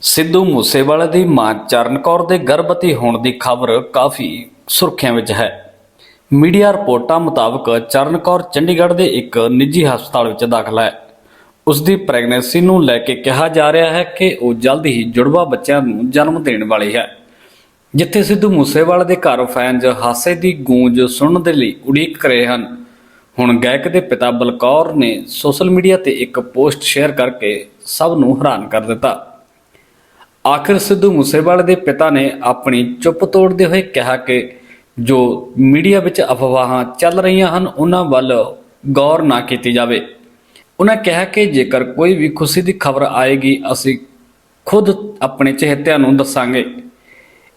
ਸਿੱਧੂ ਮੂਸੇਵਾਲੇ ਦੀ ਮਾਂ ਚਰਨ ਕੌਰ ਦੇ ਗਰਭਵਤੀ ਹੋਣ ਦੀ ਖਬਰ ਕਾਫੀ ਸੁਰਖੀਆਂ ਵਿੱਚ ਹੈ। ਮੀਡੀਆ ਰਿਪੋਰਟਾਂ ਮੁਤਾਬਕ ਚਰਨ ਕੌਰ ਚੰਡੀਗੜ੍ਹ ਦੇ ਇੱਕ ਨਿੱਜੀ ਹਸਪਤਾਲ ਵਿੱਚ ਦਾਖਲ ਹੈ। ਉਸ ਦੀ ਪ੍ਰੈਗਨੈਂਸੀ ਨੂੰ ਲੈ ਕੇ ਕਿਹਾ ਜਾ ਰਿਹਾ ਹੈ ਕਿ ਉਹ ਜਲਦ ਹੀ ਜੁੜਵਾ ਬੱਚਿਆਂ ਨੂੰ ਜਨਮ ਦੇਣ ਵਾਲੀ ਹੈ। ਜਿੱਥੇ ਸਿੱਧੂ ਮੂਸੇਵਾਲੇ ਦੇ ਘਰ ਫੈਨਜ਼ ਹਾਸੇ ਦੀ ਗੂੰਜ ਸੁਣਨ ਦੇ ਲਈ ਉਡੀਕ ਕਰ ਰਹੇ ਹਨ। ਹੁਣ ਗਾਇਕ ਦੇ ਪਿਤਾ ਬਲਕੌਰ ਨੇ ਸੋਸ਼ਲ ਮੀਡੀਆ ਤੇ ਇੱਕ ਪੋਸਟ ਸ਼ੇਅਰ ਕਰਕੇ ਸਭ ਨੂੰ ਹੈਰਾਨ ਕਰ ਦਿੱਤਾ। ਆਖਿਰ ਸਿੱਧੂ ਮੂਸੇਵਾਲੇ ਦੇ ਪਿਤਾ ਨੇ ਆਪਣੀ ਚੁੱਪ ਤੋੜਦੇ ਹੋਏ ਕਿਹਾ ਕਿ ਜੋ ਮੀਡੀਆ ਵਿੱਚ ਅਫਵਾਹਾਂ ਚੱਲ ਰਹੀਆਂ ਹਨ, ਉਹਨਾਂ ਵੱਲ ਗੌਰ ਨਾ ਕੀਤੀ ਜਾਵੇ। ਉਹਨਾਂ ਕਿਹਾ ਕਿ ਜੇਕਰ ਕੋਈ ਵੀ ਖੁਸ਼ੀ ਦੀ ਖਬਰ ਆਏਗੀ, ਅਸੀਂ ਖੁਦ ਆਪਣੇ ਚਹੇਤਿਆਂ ਨੂੰ ਦੱਸਾਂਗੇ।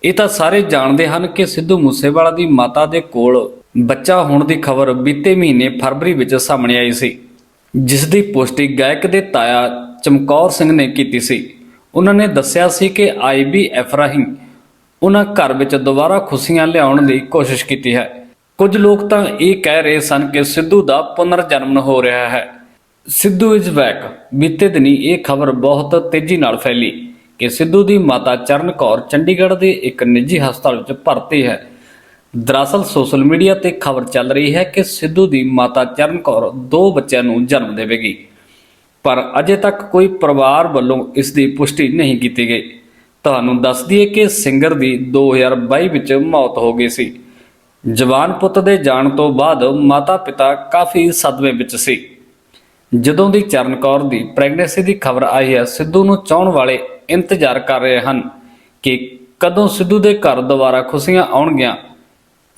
ਇਹ ਤਾਂ ਸਾਰੇ ਜਾਣਦੇ ਹਨ ਕਿ ਸਿੱਧੂ ਮੂਸੇਵਾਲਾ ਦੀ ਮਾਤਾ ਦੇ ਕੋਲ ਬੱਚਾ ਹੋਣ ਦੀ ਖਬਰ ਬੀਤੇ ਮਹੀਨੇ ਫਰਵਰੀ ਵਿੱਚ ਸਾਹਮਣੇ ਆਈ ਸੀ, ਜਿਸ ਦੀ ਪੁਸ਼ਟੀ ਗਾਇਕ ਦੇ ਤਾਇਆ ਚਮਕੌਰ ਸਿੰਘ ਨੇ ਕੀਤੀ ਸੀ। ਉਹਨਾਂ ਨੇ ਦੱਸਿਆ ਸੀ ਕਿ ਆਈਬੀਐਫ ਰਾਹੀਂ ਉਹਨਾਂ ਘਰ ਵਿੱਚ ਦੁਬਾਰਾ ਖੁਸ਼ੀਆਂ ਲਿਆਉਣ ਦੀ ਕੋਸ਼ਿਸ਼ ਕੀਤੀ ਹੈ। ਕੁਝ ਲੋਕ ਤਾਂ ਇਹ ਕਹਿ ਰਹੇ ਸਨ ਕਿ ਸਿੱਧੂ ਦਾ ਪੁਨਰ ਜਨਮ ਹੋ ਰਿਹਾ ਹੈ। ਸਿੱਧੂ ਇਜ਼ ਬੈਕ ਬੀਤੇ ਦਿਨੀ ਇਹ ਖਬਰ ਬਹੁਤ ਤੇਜ਼ੀ ਨਾਲ ਫੈਲੀ ਕਿ ਸਿੱਧੂ ਦੀ ਮਾਤਾ ਚਰਨ ਕੌਰ ਚੰਡੀਗੜ੍ਹ ਦੇ ਇੱਕ ਨਿੱਜੀ ਹਸਪਤਾਲ ਵਿੱਚ ਭਰਤੀ ਹੈ। ਦਰਅਸਲ ਸੋਸ਼ਲ ਮੀਡੀਆ ਤੇ ਖਬਰ ਚੱਲ ਰਹੀ ਹੈ ਕਿ ਸਿੱਧੂ ਦੀ ਮਾਤਾ ਚਰਨ ਕੌਰ ਦੋ ਬੱਚਿਆਂ ਨੂੰ ਜਨਮ ਦੇਵੇਗੀ। ਪਰ ਅਜੇ ਤੱਕ ਕੋਈ ਪਰਿਵਾਰ ਵੱਲੋਂ ਇਸ ਦੀ ਪੁਸ਼ਟੀ ਨਹੀਂ ਕੀਤੀ ਗਈ। ਤੁਹਾਨੂੰ ਦੱਸ ਦਈਏ ਕਿ ਸਿੰਗਰ ਦੀ 2022 ਵਿੱਚ ਮੌਤ ਹੋ ਗਈ ਸੀ। ਜਵਾਨ ਪੁੱਤ ਦੇ ਜਾਣ ਤੋਂ ਬਾਅਦ ਮਾਤਾ-ਪਿਤਾ ਕਾਫੀ ਸਦਮੇ ਵਿੱਚ ਸੀ। ਜਦੋਂ ਦੀ ਚਰਨ ਕੌਰ ਦੀ ਪ੍ਰੈਗਨੈਂਸੀ ਦੀ ਖਬਰ ਆਈ ਹੈ, ਸਿੱਧੂ ਨੂੰ ਚਾਹਣ ਵਾਲੇ ਇੰਤਜ਼ਾਰ ਕਰ ਰਹੇ ਹਨ ਕਿ ਕਦੋਂ ਸਿੱਧੂ ਦੇ ਘਰ ਦੁਬਾਰਾ ਖੁਸ਼ੀਆਂ ਆਉਣਗੀਆਂ।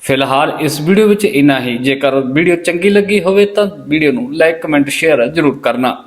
ਫਿਲਹਾਲ ਇਸ ਵੀਡੀਓ ਵਿੱਚ ਇੰਨਾ ਹੀ। ਜੇਕਰ ਵੀਡੀਓ ਚੰਗੀ ਲੱਗੀ ਹੋਵੇ ਤਾਂ ਵੀਡੀਓ ਨੂੰ ਲਾਈਕ, ਕਮੈਂਟ, ਸ਼ੇਅਰ ਜ਼ਰੂਰ ਕਰਨਾ।